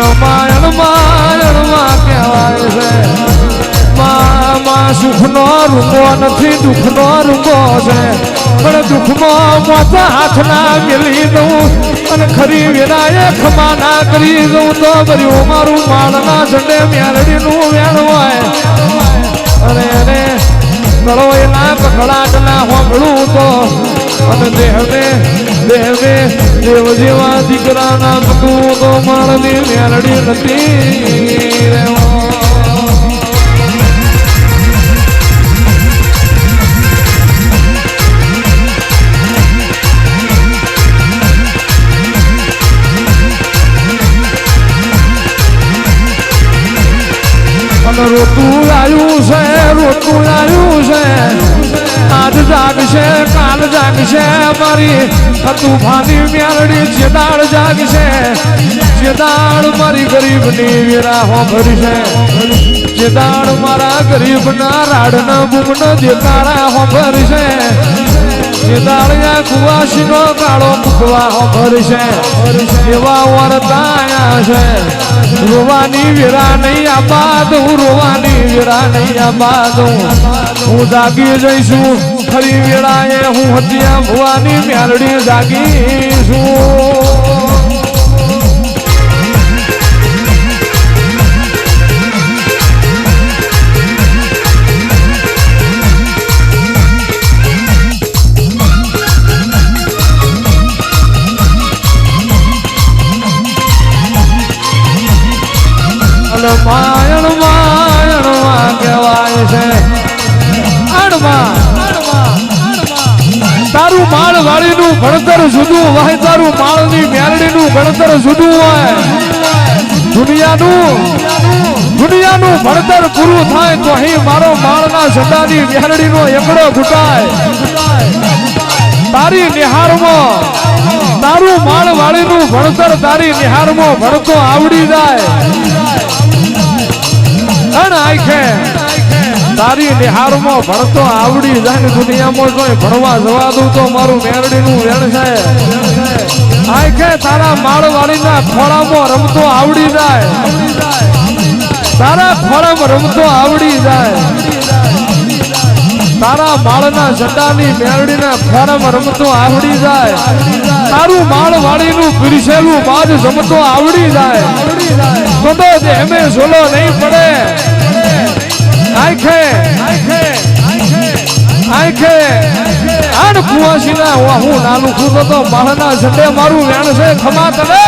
માયણ માયણમાં કહેવાય છે. માં સુખનો રૂપો નથી, દુઃખનો રૂપો છે. પણ દુઃખમાં મોતા હાથના મેલી દઉં. અને ખરી વિરાય ખમા ના કરી દઉં. તો ભર્યું મારું માળના ઝંડે મેલડીનું વેણ હોય. દેવ જેવા દીકરાના પકવું તો માળની મેલડી નથી. રે અને રોતું આવ્યું છે, રોતું આવ્યું છે. આજ જાગશે કાલ જાગશે મારી તુફાની મ્યારડી છે જાગશે. જેદાળ મારી ગરીબની વિરાહો ભરશે. જેદાળ મારા ગરીબના રાડના બૂમનો તારા હો ભરશે. જેદાળિયા કુવાસીનો કાળો મુકવા હો ભરશે. એવા વરતાયા છે. રોવાની વીરા નહીં આપા દઉં, રોવાની વીરા નહીં આપા દઉં. હું જાગી જઈશું. ફરી વેળાએ હું હત્યા ભુવાની મ્યાલડી જાગીશું. છું માયણ માયણમાં કહેવાય છે. અણમાં તારું માળ વાળીનું ભણતર જુદું હોય તારું માળની મેળડીનું ભણતર જુદું હોય. દુનિયાનું દુનિયાનું ભણતર પૂરું થાય તો અહીં મારો માળના જતાની મેળડીનો એકડો ઘૂટાય. તારી નિહારમાં, તારું માળ વાળીનું ભણતર તારી નિહારમાં ભણતો આવડી જાય. આંખે? તારી નિહારમાં ભણતો આવડી જાય દુનિયામાં જો ભણવા જવા દઉં તો મારું મેરડીનું વેણ છે આખે તારા માળવાળીના ખોળામાં રમતો આવડી જાય. તારા ખોળામાં રમતો આવડી જાય. તારા માળના જટાની મેરડીના ખોળામાં રમતો આવડી જાય. તારું માળવાળીનું પીરસેલું બાજ જમતો આવડી જાય. તો તો દેહમે ઝોલો નહીં પડે. આંખે આંખે આન કુવાસીના, હું હું નાનું ખુદો તો માળના ઝંડે મારું વેણ છે. ખમા તલે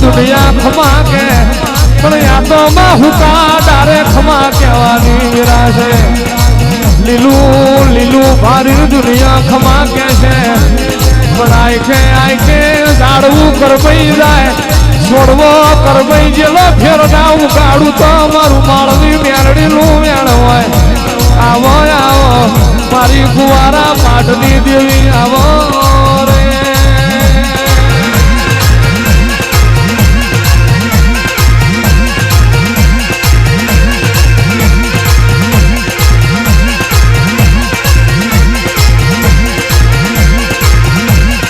દુનિયા ખમા કે, પણ યા તો માં હુકા ડારે ખમા કહેવાની નિરાશે લીલું લીલું ભારી દુનિયા ખમા કે છે. પણ આંખે આંખે ઝાડવું કરવાઈ જાય. છોડવો કરવાઈ જેલો ફેરડા ઉગાડું તો મારું માળની મેરડીનું વેણ હોય. આવો આવો, મારી કુવારા પાટની દેવી